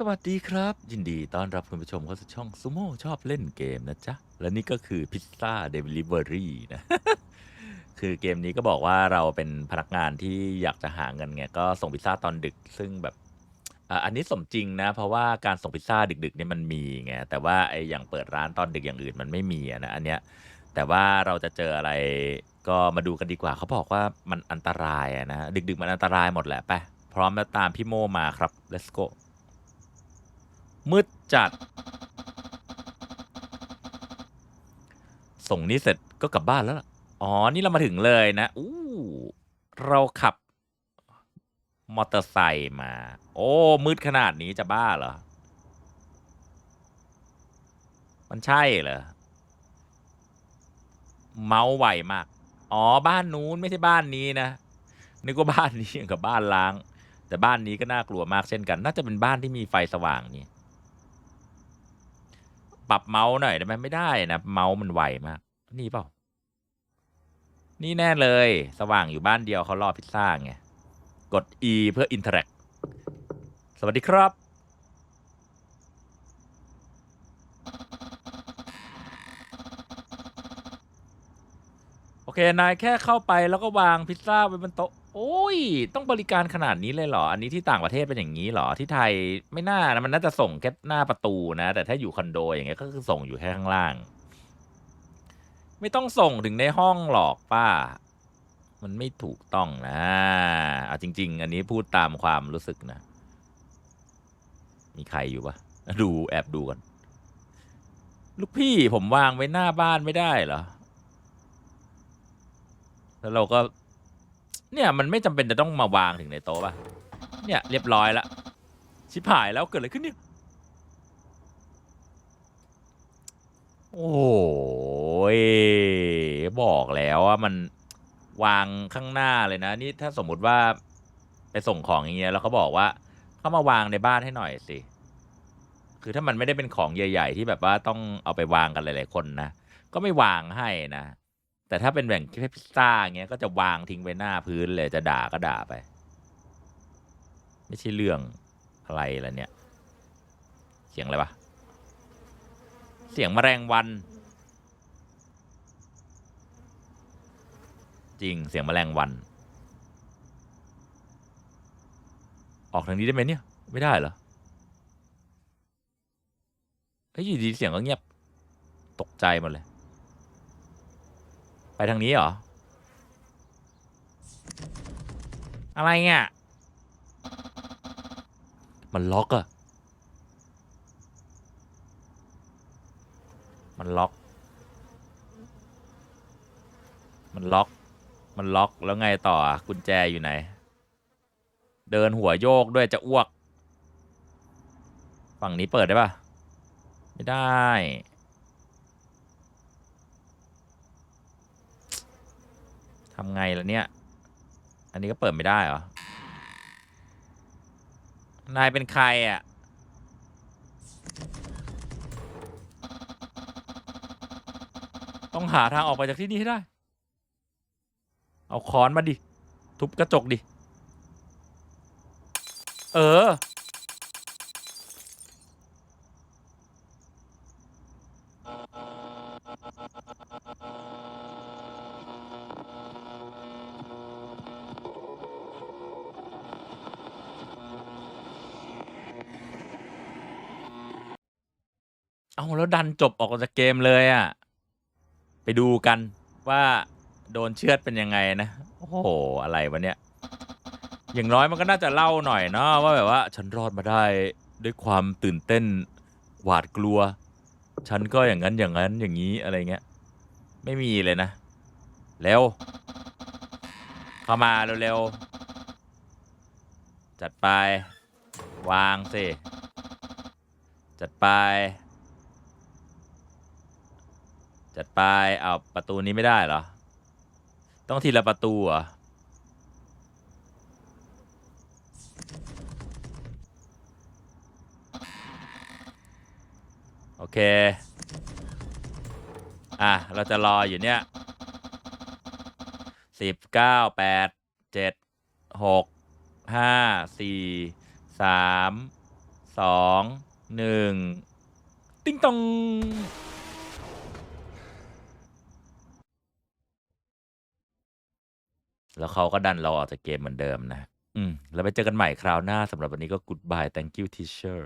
สวัสดีครับ ยินดีต้อนรับคุณผู้ชมเข้าสู่ช่องซูโม่ชอบเล่นเกมนะจ๊ะ และนี่ก็คือพิซซ่าเดลิเวอรี่นะ คือเกมนี้ก็บอกว่าเราเป็นพนักงานที่อยากจะหาเงินไงก็ส่งพิซซ่าตอนดึก ซึ่งแบบอะอันนี้สมจริงนะ เพราะว่าการส่งพิซซ่าดึกๆเนี่ยมันมีไงแต่ว่าไอ้อย่างเปิดร้านตอนดึกอย่างอื่นมันไม่มีอะนะอันเนี้ยแต่ว่าเราจะเจออะไรก็มาดูกันดีกว่าเขาบอกว่ามันอันตรายอะนะดึกๆมันอันตรายหมดแหละไปพร้อมแล้วตามพี่โมมาครับ let's go มืดจัด ส่งนี้เสร็จก็กลับบ้านแล้วล่ะอ๋อ นี่เรามาถึงเลยนะ อู้ เราขับ มอเตอร์ไซค์มา โอ้ มืดขนาดนี้จะบ้าเหรอ มันใช่เหรอ เมาส์ไวมาก อ๋อ บ้านนู้นไม่ใช่บ้านนี้นะ นึกว่าบ้านนี้กับบ้านล้าง แต่บ้านนี้ก็น่ากลัวมากเช่นกัน น่าจะเป็นบ้านที่มีไฟสว่างนี่ ปรับเมาส์หน่อยได้ไหมไม่ได้นะเมาส์มันไวมากนี่เปล่า นี่แน่เลย สว่างอยู่บ้านเดียวเขารอพิซซ่าไงกด E เพื่อ interact สวัสดีครับโอเคนายแค่เข้าไปแล้วก็วางพิซซ่าไว้บนโต๊ะ โอ้ย ต้องบริการขนาดนี้เลยเหรอ อันนี้ที่ต่างประเทศเป็นอย่างนี้เหรอ ที่ไทยไม่น่านะมันน่าจะส่งแค่หน้าประตูนะ แต่ถ้าอยู่คอนโดอย่างเงี้ยก็คือส่งอยู่แค่ข้างล่าง ไม่ต้องส่งถึงในห้องหรอกป้า มันไม่ถูกต้องนะเอาจริง ๆ อันนี้พูดตามความรู้สึกนะ มีใครอยู่ปะดูแอบดูกันลูกพี่ผมวางไว้หน้าบ้านไม่ได้เหรอ แล้วเราก็ เนี่ยมันไม่จำเป็นจะต้องมาวางถึงในโต๊ะป่ะ เนี่ยเรียบร้อยแล้วชิบหายแล้วเกิดอะไรขึ้นเนี่ย โอ้ยบอกแล้วว่ามันวางข้างหน้าเลยนะ นี่ถ้าสมมุติว่าไปส่งของอย่างเงี้ยแล้วเขาบอกว่าเข้ามาวางในบ้านให้หน่อยสิ คือถ้ามันไม่ได้เป็นของใหญ่ ๆ ที่แบบว่าต้องเอาไปวางกันหลายๆคนนะ ก็ไม่วางให้นะ แต่ถ้าเป็นแบ่งแค่พิซซ่าอย่างเงี้ยก็จะวางทิ้งไว้หน้าพื้นเลยจะด่าก็ด่าไป ไม่ใช่เรื่องอะไรละเนี่ย เสียงอะไรวะเสียงแมลงวัน จริงเสียงแมลงวัน ออกทางนี้ได้ไหมเนี่ย ไม่ได้เหรอเฮ้ยอยู่ดีเสียงก็เงียบตกใจหมดเลย ไปทางนี้เหรอ อะไรเงี้ยมันล็อกอะมันล็อก มันล็อก มันล็อกแล้วไงต่อกุญแจอยู่ไหน เดินหัวโยกด้วยจะอ้วก ฝั่งนี้เปิดได้ปะไม่ได้ ทำไงล่ะเนี่ย อันนี้ก็เปิดไม่ได้เหรอ นายเป็นใครอะ ต้องหาทางออกไปจากที่นี่ให้ได้ เอาค้อนมาดิ ทุบกระจกดิ เออ เอาแล้วดันจบออกจากเกมเลยอะ ไปดูกันว่าโดนเชือดเป็นยังไงนะ โอ้โห อะไรวะเนี่ย อย่างน้อยมันก็น่าจะเล่าหน่อยเนาะว่าแบบว่า ฉันรอดมาได้ด้วยความตื่นเต้นหวาดกลัว ฉันก็อย่างนั้นอย่างนั้นอย่างนี้อะไรเงี้ย ไม่มีเลยนะ เร็ว เข้ามาเร็วๆ จัดไป วางสิ จัดไป จัดไปเอาประตูนี้ไม่ได้เหรอ ต้องทีละประตูเหรอโอเค อะ เราจะรออยู่เนี่ยสิบเก้าแปดเจ็ดหกห้าสี่สามสองหนึ่ง ติ้งตอง แล้วเขาก็ดันเราออกจากเกมเหมือนเดิมนะ อืม แล้วไปเจอกันใหม่คราวหน้าสำหรับวันนี้ก็ goodbye thank you teacher